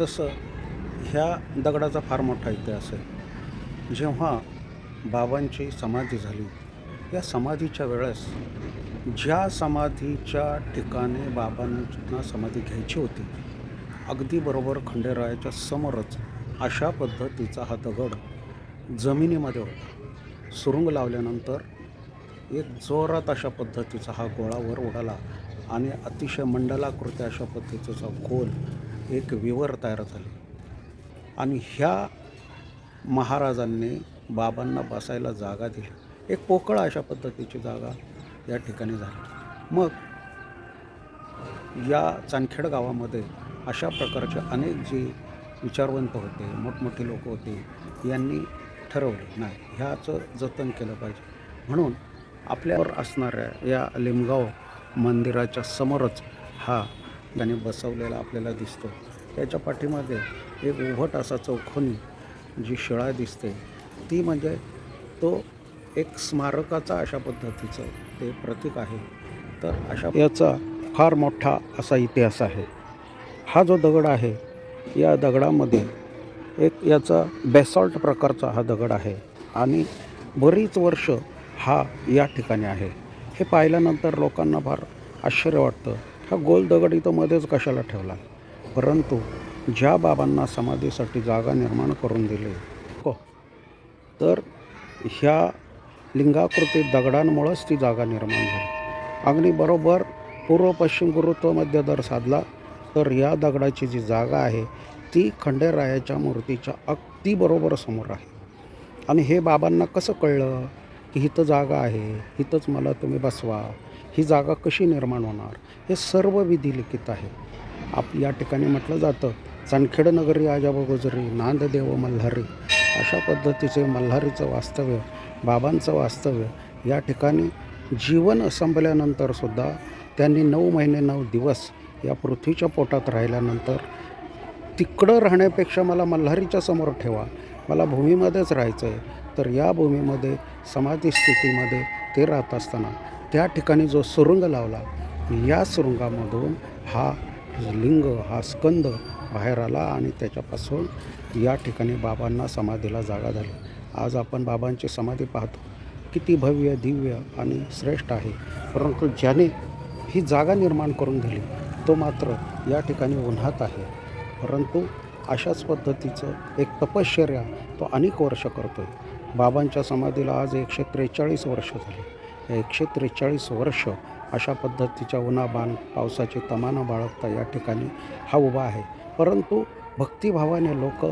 तसं ह्या दगडाचा फार मोठा इतिहास आहे. जेव्हा बाबांची समाधी झाली या समाधीच्या वेळेस ज्या समाधीच्या ठिकाणी बाबांना समाधी घ्यायची होती अगदी बरोबर खंडेरायाच्या समोरच अशा पद्धतीचा हा दगड जमिनीमध्ये होता. सुरुंग लावल्यानंतर एक जोरात अशा पद्धतीचा हा गोळा वर उडाला आणि अतिशय मंडलाकृती अशा पद्धतीचा गोल एक विवर तयार झाले. आणि ह्या महाराजांनी बाबांना बसायला जागा दिली. एक पोकळ अशा पद्धतीची जागा या ठिकाणी झाली. मग या चांदखेड गावामध्ये अशा प्रकारचे अनेक जे विचारवंत होते मोठमोठे लोक होते यांनी ठरवले नाही ह्याचं जतन केलं पाहिजे. म्हणून आपल्यावर असणाऱ्या या लिमगाव मंदिराच्या समोरच हा त्याने बसवलेला आपल्याला दिसतो. त्याच्या पाठीमागे एक उभट असा चौखोनी जी शिळा दिसते ती म्हणजे तो एक स्मारकाचा अशा पद्धतीचं ते प्रतीक आहे. तर अशा याचा फार मोठा असा इतिहास आहे. हा जो दगड आहे या दगडामध्ये एक याचा बेसॉल्ट प्रकारचा हा दगड आहे आणि बरीच वर्ष हा या ठिकाणी आहे. हे पाहिल्यानंतर लोकांना फार आश्चर्य वाटतं. हा गोल दगड इथं मध्येच कशाला ठेवला? परंतु ज्या बाबांना समाधीसाठी जागा निर्माण करून दिली हो तर ह्या लिंगाकृती दगडांमुळंच ती जागा निर्माण झाली. अग्नीबरोबर पूर्व पश्चिम गुरुत्वमध्ये जर दर साधला तर या दगडाची जी जागा आहे ती खंडेरायाच्या मूर्तीच्या अगदी बरोबर समोर आहे. आणि हे बाबांना कसं कळलं की इथं जागा आहे इथंच मला तुम्ही बसवा ही जागा कशी निर्माण होणार? हे सर्व विधी लिखित आहे. आप या ठिकाणी म्हटलं जातं चांदखेड नगरी आजाबा नांददेव मल्हारी अशा पद्धतीचे मल्हारीचं वास्तव्य बाबांचं वास्तव्य या ठिकाणी जीवन संपल्यानंतरसुद्धा त्यांनी नऊ महिने नऊ दिवस या पृथ्वीच्या पोटात राहिल्यानंतर तिकडं राहण्यापेक्षा मला मल्हारीच्या समोर ठेवा. मला भूमीमध्येच राहायचं आहे तर या भूमीमध्ये समाधी स्थितीमध्ये ते राहत असताना त्या ठिकाणी जो सुरुंग लावला या सुरुंगामधून हा लिंग हा स्कंद बाहेर आला आणि त्याच्यापासून या ठिकाणी बाबांना समाधीला जागा झाली. आज आपण बाबांची समाधी पाहतो. किती भव्य दिव्य आणि श्रेष्ठ आहे. परंतु ज्याने ही जागा निर्माण करून दिली तो मात्र या ठिकाणी उन्हात आहे. परंतु अशाच पद्धतीचं एक तपश्चर्या तो अनेक वर्ष करतो आहे बाबांच्या समाधीला आज एकशे त्रेचाळीस वर्ष झाली. एकशे त्रेचाळीस वर्ष अशा पद्धतीच्या उन्हाबाण पावसाची तमाना बाळगता या ठिकाणी हा उभा आहे. परंतु भक्तिभावाने लोक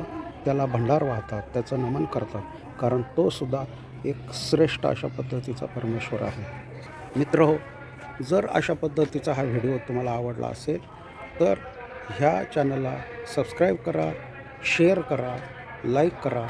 त्याला भंडार वाहतात त्याचं नमन करतात कारण तो सुद्धा एक श्रेष्ठ अशा पद्धतीचा परमेश्वर आहे. मित्र हो जर अशा पद्धतीचा हा व्हिडिओ तुम्हाला आवडला असेल तर ह्या चॅनलला सबस्क्राईब करा शेअर करा लाईक करा